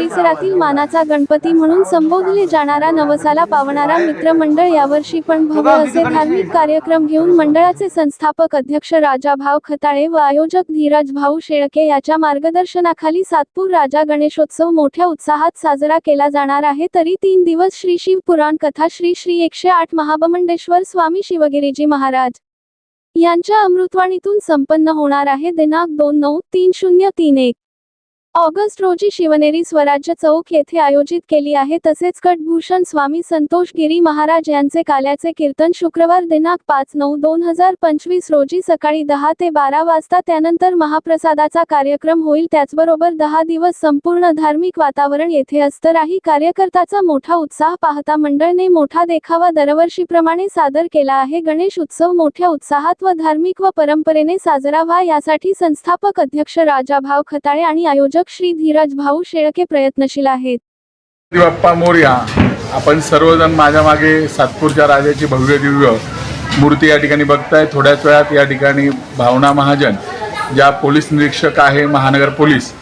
परिसरातील मानाचा गणपती म्हणून संबोधले जाणारा नवसाला पावणारा मित्रमंडळ यावर्षी पण भव्य असे धार्मिक कार्यक्रम घेऊन मंडळाचे संस्थापक अध्यक्ष राजाभाऊ खताळे व आयोजक धीरज भाऊ शेळके याच्या मार्गदर्शनाखाली सातपूर राजा गणेशोत्सव मोठ्या उत्साहात साजरा केला जाणार आहे. तरी तीन दिवस श्री शिव पुराण कथा श्री श्री एकशे आठ महाबमंडेश्वर स्वामी शिवगिरीजी महाराज यांच्या अमृतवाणीतून संपन्न होणार आहे. दिनांक दोन नऊ तीन शून्य तीन एक. ऑगस्ट रोजी शिवनेरी स्वराज्य चौक येथे आयोजित केली आहे. तसेच कटभूषण स्वामी संतोष गिरी महाराज यांचे काल्याचे कीर्तन शुक्रवार दिनांक पाच नऊ दोन हजार पंचवीस रोजी सकाळी दहा ते बारा वाजता त्यानंतर महाप्रसादाचा कार्यक्रम होईल. त्याचबरोबर दहा दिवस संपूर्ण धार्मिक वातावरण येथे असतं राही कार्यकर्ताचा मोठा उत्साह पाहता मंडळने मोठा देखावा दरवर्षीप्रमाणे सादर केला आहे. गणेश उत्सव मोठ्या उत्साहात व धार्मिक व परंपरेने साजरा व्हा यासाठी संस्थापक अध्यक्ष राजाभाव खताळे आणि आयोजक श्री धीराज भाऊ शेळके प्रयत्नशील आहेत. बाप्पा मोर्या आपण सर्वजण माझ्या मागे सातपूरच्या राजाची भव्य दिव्य मूर्ती या ठिकाणी बघताय. थोड्याच वेळात या ठिकाणी भावना महाजन ज्या पोलीस निरीक्षक आहे महानगर पोलीस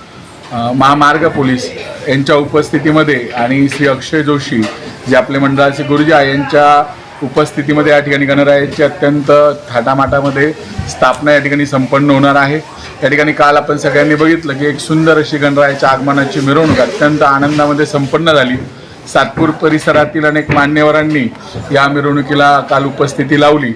महामार्ग पोलीस यांच्या उपस्थितीमध्ये आणि श्री अक्षय जोशी जे आपले मंडळाचे गुरुजा यांच्या उपस्थितीमध्ये या ठिकाणी गणरायाची अत्यंत थाटामाटामध्ये स्थापना या ठिकाणी संपन्न होणार आहे. या ठिकाणी काल आपण सगळ्यांनी बघितलं की एक सुंदर अशी गणरायाच्या आगमनाची मिरवणूक अत्यंत आनंदामध्ये संपन्न झाली. सातपूर परिसरातील अनेक मान्यवरांनी या मिरवणुकीला काल उपस्थिती लावली.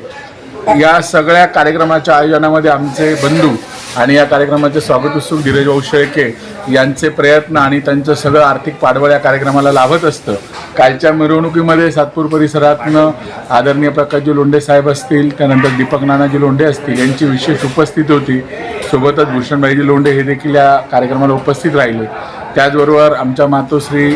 या सगळ्या कार्यक्रमाच्या आयोजनामध्ये आमचे बंधू आणि या कार्यक्रमाचे स्वागत उत्सुक धीरज भाऊ शेळके यांचे प्रयत्न आणि त्यांचं सगळं आर्थिक पाठबळ या कार्यक्रमाला लाभत असतं. कालच्या मिरवणुकीमध्ये सातपूर परिसरातनं आदरणीय प्रकाशजी लोंढे साहेब असतील त्यानंतर दीपक नानाजी लोंढे असतील यांची विशेष उपस्थिती होती. सोबतच भूषणभाईजी लोंढे हे देखील या कार्यक्रमाला उपस्थित राहिले. त्याचबरोबर आमच्या मातोश्री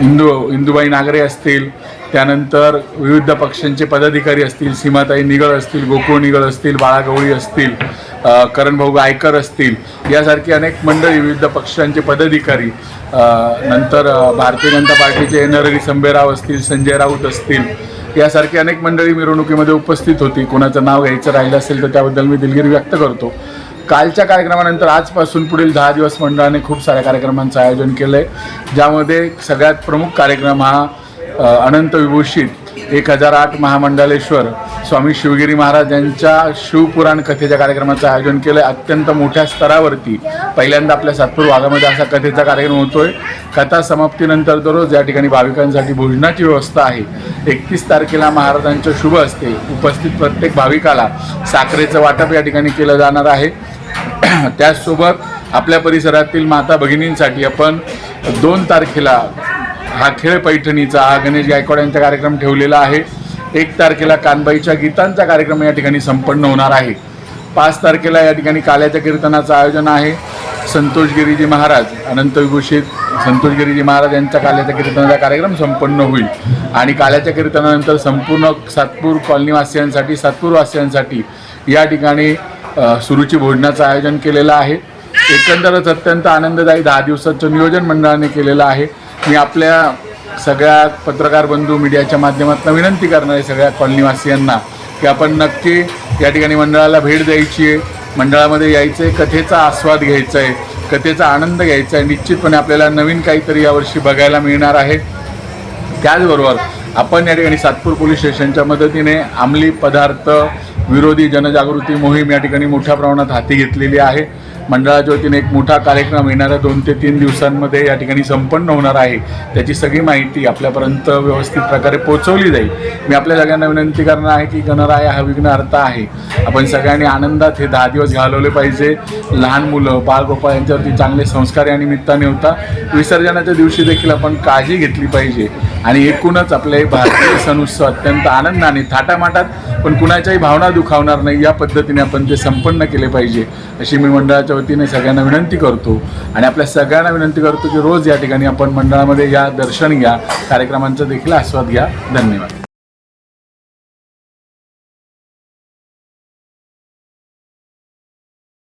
इंदू इंदुबाई नागरे असतील त्यानंतर विविध पक्षांचे पदाधिकारी असतील सीमाताई निगळ असतील गोकुळ निगळ असतील बाळागवळी असतील करणभाऊ गायकर असतील यासारखी अनेक मंडळी विविध पक्षांचे पदाधिकारी नंतर भारतीय जनता पार्टीचे एनररी संभेराव असतील संजय राऊत असतील यासारखी अनेक मंडळी मिरवणुकीमध्ये उपस्थित होती. कोणाचं नाव घ्यायचं राहिलं असेल तर त्याबद्दल मी दिलगिरी व्यक्त करतो. कालच्या कार्यक्रमानंतर आजपासून पुढील दहा दिवस मंडळाने खूप साऱ्या कार्यक्रमांचं आयोजन केलं आहे ज्यामध्ये सगळ्यात प्रमुख कार्यक्रम हा अनंत विभूषित एक हजार आठ महामंडलेश्वर स्वामी शिवगिरी महाराज यांच्या शिवपुराण कथेच्या कार्यक्रमाचं आयोजन केलं आहे अत्यंत मोठ्या स्तरावरती. पहिल्यांदा आपल्या सातपूर भागामध्ये असा कथेचा कार्यक्रम होतोय. कथा समाप्तीनंतर दररोज या ठिकाणी भाविकांसाठी भोजनाची व्यवस्था आहे. एकतीस तारखेला महाराजांच्या शुभ असते उपस्थित प्रत्येक भाविकाला साखरेचं वाटप या ठिकाणी केलं जाणार आहे. त्याचसोबत आपल्या परिसरातील माता भगिनींसाठी आपण दोन तारखेला हा खेळ पैठणीचा हा गणेश गायकवाड यांचा कार्यक्रम ठेवलेला आहे. एक तारखेला कानबाईच्या गीतांचा कार्यक्रम या ठिकाणी संपन्न होणार आहे. पाच तारखेला या ठिकाणी काल्याच्या कीर्तनाचं आयोजन आहे. संतोष गिरीजी महाराज अनंत विभूषित संतोष गिरीजी महाराज यांच्या काल्याच्या कीर्तनाचा कार्यक्रम संपन्न होईल. आणि काल्याच्या कीर्तनानंतर संपूर्ण सातपूर कॉलनीवासियांसाठी सातपूरवासियांसाठी या ठिकाणी सुरुची भोजनाचं आयोजन केलेलं आहे. एकंदरच अत्यंत आनंददायी दहा दिवसाचं नियोजन मंडळाने केलेलं आहे. मी आपल्या सगळ्या पत्रकार बंधू मीडियाच्या माध्यमातून विनंती करणार आहे सगळ्या कॉलनीवासियांना की आपण नक्की या ठिकाणी मंडळाला भेट द्यायची आहे. मंडळामध्ये यायचं आहे कथेचा आस्वाद घ्यायचा आहे कथेचा आनंद घ्यायचा आहे निश्चितपणे आपल्याला नवीन काहीतरी यावर्षी बघायला मिळणार आहे. त्याचबरोबर आपण या ठिकाणी सातपूर पोलीस स्टेशनच्या मदतीने अंमली पदार्थ विरोधी जनजागृती मोहीम या ठिकाणी मोठ्या प्रमाणात हाती घेतलेली आहे. मंडळाच्या वतीने एक मोठा कार्यक्रम येणाऱ्या दोन ते तीन दिवसांमध्ये या ठिकाणी संपन्न होणार आहे. त्याची सगळी माहिती आपल्यापर्यंत व्यवस्थित प्रकारे पोहोचवली जाईल. मी आपल्या सगळ्यांना विनंती करणार आहे की गणराय हा विघ्न अर्थ आहे. आपण सगळ्यांनी आनंदात हे दहा दिवस घालवले पाहिजे. लहान मुलं बाळगोपाळ यांच्यावरती चांगले संस्कार या निमित्ताने होता. विसर्जनाच्या दिवशी देखील आपण काळजी घेतली पाहिजे. आणि एकूणच आपले भारतीय सण उत्सव अत्यंत आनंदाने थाटामाटात पण कुणाच्याही भावना दुखावणार नाही. या पद्धतीने आपण ते संपन्न केले पाहिजे. अशी मी मंडळाच्या मंडळाच्या वतीने सगळ्यांना विनंती करतो आणि आपल्या सगळ्यांना विनंती करतो की रोज या ठिकाणी आपण मंडळामध्ये या दर्शन घ्या कार्यक्रमांचा देखील आस्वाद घ्या. धन्यवाद.